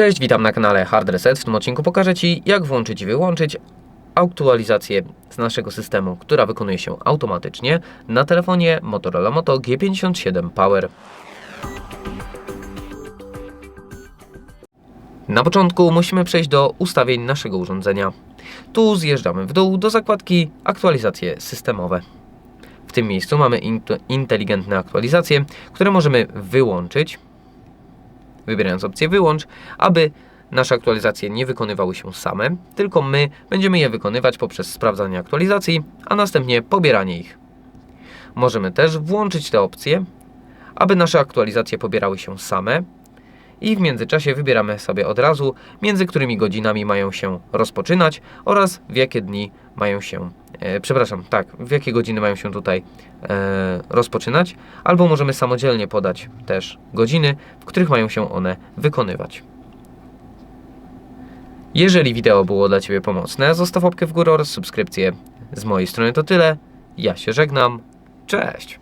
Cześć, witam na kanale Hard Reset. W tym odcinku pokażę Ci, jak włączyć i wyłączyć aktualizację z naszego systemu, która wykonuje się automatycznie na telefonie Motorola Moto G57 Power. Na początku musimy przejść do ustawień naszego urządzenia. Tu zjeżdżamy w dół do zakładki Aktualizacje systemowe. W tym miejscu mamy int- inteligentne aktualizacje, które możemy wyłączyć, wybierając opcję wyłącz, aby nasze aktualizacje nie wykonywały się same, tylko my będziemy je wykonywać poprzez sprawdzanie aktualizacji, a następnie pobieranie ich. Możemy też włączyć te opcje, aby nasze aktualizacje pobierały się same i w międzyczasie wybieramy sobie od razu, między którymi godzinami mają się rozpoczynać oraz w jakie dni mają się, e, przepraszam, tak, w jakie godziny mają się tutaj e, rozpoczynać, albo możemy samodzielnie podać też godziny, w których mają się one wykonywać. Jeżeli wideo było dla Ciebie pomocne, zostaw łapkę w górę oraz subskrypcję. Z mojej strony to tyle. Ja się żegnam. Cześć!